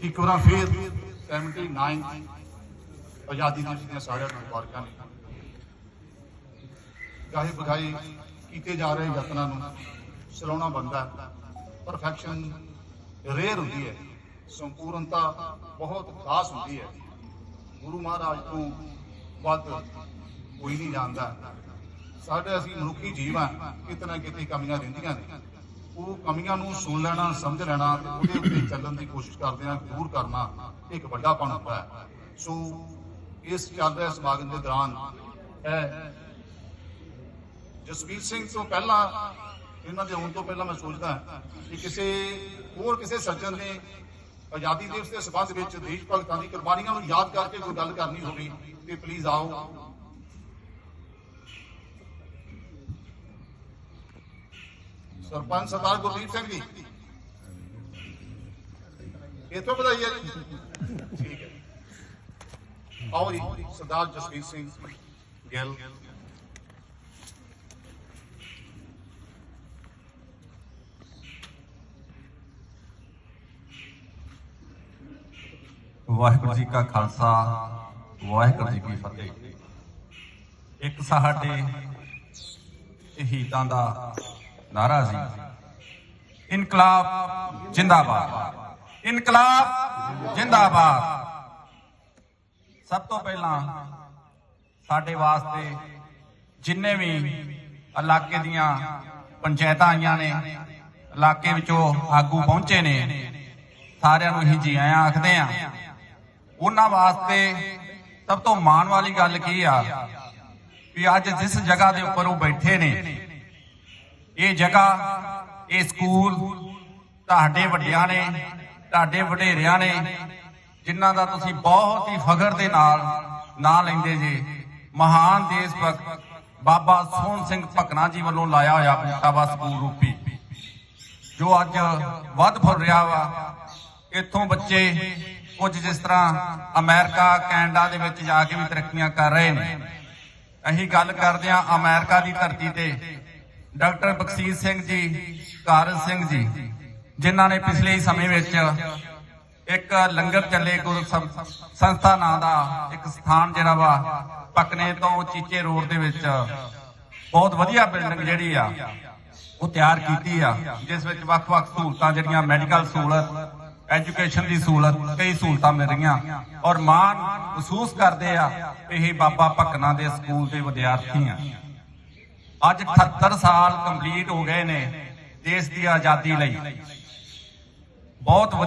ਇੱਕ ਵਾਰ ਫੇਰ 79 ਆਜ਼ਾਦੀ ਦਿਵਸ ਦੀਆਂ ਸਾਰਿਆਂ ਨੂੰ ਮੁਬਾਰਕਾਂ ਨੇ। ਗਾਹੇ ਬਗਾਈ ਕੀਤੇ ਜਾ ਰਹੇ ਯਤਨਾਂ ਨੂੰ ਸਲਾਉਣਾ ਬੰਦਾ ਪਰਫੈਕਸ਼ਨ ਰੇਅਰ ਹੁੰਦੀ ਹੈ, ਸੰਪੂਰਨਤਾ ਬਹੁਤ ਖਾਸ ਹੁੰਦੀ ਹੈ। ਗੁਰੂ ਮਹਾਰਾਜ ਤੋਂ ਵੱਧ ਕੋਈ ਨਹੀਂ ਜਾਣਦਾ। ਸਾਡੇ ਅਸੀਂ ਮਨੁੱਖੀ ਜੀਵ ਆ ਕਿਤੇ ਨਾ ਕਿਤੇ ਕਮੀਆਂ ਰਹਿੰਦੀਆਂ ਨੇ। ਉਹ ਕਮੀਆਂ ਨੂੰ ਸੁਣ ਲੈਣਾ, ਸਮਝ ਲੈਣਾ ਤੇ ਉਹਦੇ ਉੱਤੇ ਚੱਲਣ ਦੀ ਕੋਸ਼ਿਸ਼ ਕਰਦੇ ਆ, ਦੂਰ ਕਰਨਾ ਇੱਕ ਵੱਡਾ ਪਣ ਹੁੰਦਾ ਹੈ। ਸੋ ਇਸ ਚੱਲ ਰਹੇ ਸਮਾਗਮ ਦੇ ਦੌਰਾਨ ਜਸਵੀਰ ਸਿੰਘ ਤੋਂ ਪਹਿਲਾਂ, ਇਹਨਾਂ ਦੇ ਆਉਣ ਤੋਂ ਪਹਿਲਾਂ ਮੈਂ ਸੋਚਦਾ ਕਿ ਕਿਸੇ ਹੋਰ ਕਿਸੇ ਸੱਜਣ ਨੇ ਆਜ਼ਾਦੀ ਦਿਵਸ ਦੇ ਸਬੰਧ ਵਿੱਚ ਦੇਸ਼ ਭਗਤਾਂ ਦੀ ਕੁਰਬਾਨੀਆਂ ਨੂੰ ਯਾਦ ਕਰਕੇ ਕੋਈ ਗੱਲ ਕਰਨੀ ਹੋਵੇ ਤੇ ਪਲੀਜ਼ ਆਓ ਸਰਪੰਚ ਸਰਦਾਰ ਗੁਰਦੀਪ ਸਿੰਘ ਜੀ। ਇਥੋਂ ਵਧਾਈ ਹੈ ਜੀ। ਠੀਕ ਹੈ। ਆਓ ਜੀ, ਸਰਦਾਰ ਜਸਵੀਰ ਸਿੰਘ ਗਿੱਲ। ਵਾਹਿਗੁਰੂ ਜੀ ਕਾ ਖਾਲਸਾ, ਵਾਹਿਗੁਰੂ ਜੀ ਕੀ ਫਤਿਹ। ਇੱਕ ਸਾਡੇ ਸ਼ਹੀਦਾਂ ਦਾ ਨਾਰਾ ਸੀ ਇਨਕਲਾਬ ਜਿੰਦਾਬਾਦ। ਇਨਕਲਾਬ ਜਿੰਦਾਬਾਦ। ਸਭ ਤੋਂ ਪਹਿਲਾਂ ਸਾਡੇ ਵਾਸਤੇ ਜਿੰਨੇ ਵੀ ਇਲਾਕੇ ਦੀਆਂ ਪੰਚਾਇਤਾਂ ਆਈਆਂ ਨੇ, ਇਲਾਕੇ ਵਿੱਚੋਂ ਆਗੂ ਪਹੁੰਚੇ ਨੇ, ਸਾਰਿਆਂ ਨੂੰ ਹੀ ਜੀ ਆਇਆਂ ਆਖਦੇ ਆ। ਉਹਨਾਂ ਵਾਸਤੇ ਸਭ ਤੋਂ ਮਾਣ ਵਾਲੀ ਗੱਲ ਕੀ ਆ? ਵੀ ਅੱਜ ਜਿਸ ਜਗ੍ਹਾ ਦੇ ਉੱਪਰ ਉਹ ਬੈਠੇ ਨੇ ਇਹ ਜਗ੍ਹਾ, ਇਹ ਸਕੂਲ ਤੁਹਾਡੇ ਵੱਡਿਆਂ ਨੇ, ਤੁਹਾਡੇ ਵਡੇਰਿਆਂ ਨੇ, ਜਿਨ੍ਹਾਂ ਦਾ ਤੁਸੀਂ ਬਹੁਤ ਹੀ ਫਖਰ ਦੇ ਨਾਲ ਨਾਂ ਲੈਂਦੇ ਜੇ, ਮਹਾਨ ਦੇਸ਼ ਭਗਤ ਬਾਬਾ ਸੋਹਣ ਸਿੰਘ ਭਕਨਾ ਜੀ ਵੱਲੋਂ ਲਾਇਆ ਹੋਇਆ ਊਟਾਵਾ ਸਕੂਲ ਰੂਪੀ। ਜੋ ਅੱਜ ਵੱਧ ਫੁੱਲ ਰਿਹਾ ਵਾ, ਇੱਥੋਂ ਬੱਚੇ ਕੁਝ ਜਿਸ ਤਰ੍ਹਾਂ ਅਮਰੀਕਾ, ਕੈਨੇਡਾ ਦੇ ਵਿੱਚ ਜਾ ਕੇ ਵੀ ਤਰੱਕੀਆਂ ਕਰ ਰਹੇ ਨੇ। ਅਸੀਂ ਗੱਲ ਕਰਦੇ ਹਾਂ ਅਮਰੀਕਾ ਦੀ ਧਰਤੀ ਤੇ ਡਾਕਟਰ ਬਖਸ਼ੀਸ਼ ਸਿੰਘ ਜੀ ਕਾਰਜ ਸਿੰਘ ਜੀ, ਜਿਨ੍ਹਾਂ ਨੇ ਪਿਛਲੇ ਸਮੇਂ ਵਿੱਚ ਇੱਕ ਲੰਗਰ ਚੱਲੇ ਗੁਰੂ ਸੰਸਥਾ ਨਾਂ ਦਾ ਇੱਕ ਸਥਾਨ ਜਿਹੜਾ ਵਾ, ਪਕਨੇ ਤੋਂ ਚੀਚੇ ਰੋਡ ਦੇ ਵਿੱਚ ਬਹੁਤ ਵਧੀਆ ਬਿਲਡਿੰਗ ਜਿਹੜੀ ਆ, ਉਹ ਤਿਆਰ ਕੀਤੀ ਆ, ਜਿਸ ਵਿੱਚ ਵੱਖ-ਵੱਖ ਸਹੂਲਤਾਂ ਜਿਹੜੀਆਂ ਮੈਡੀਕਲ ਸਹੂਲਤ ਐਜੂਕੇਸ਼ਨ ਦੀ ਸਹੂਲਤ, ਕਈ ਸਹੂਲਤਾਂ ਮਿਲ ਰਹੀਆਂ। ਔਰ ਮਾਣ ਮਹਿਸੂਸ ਕਰਦੇ ਆ, ਇਹ ਬਾਬਾ ਭਕਨਾ ਦੇ ਸਕੂਲ ਦੇ ਵਿਦਿਆਰਥੀ ਆ। ਅੱਜ 78 ਸਾਲ ਕੰਪਲੀਟ ਹੋ ਗਏ ਨੇ ਦੇਸ਼ ਦੀ ਆਜ਼ਾਦੀ ਲਈ। ਬਹੁਤ ਵਧੀਆ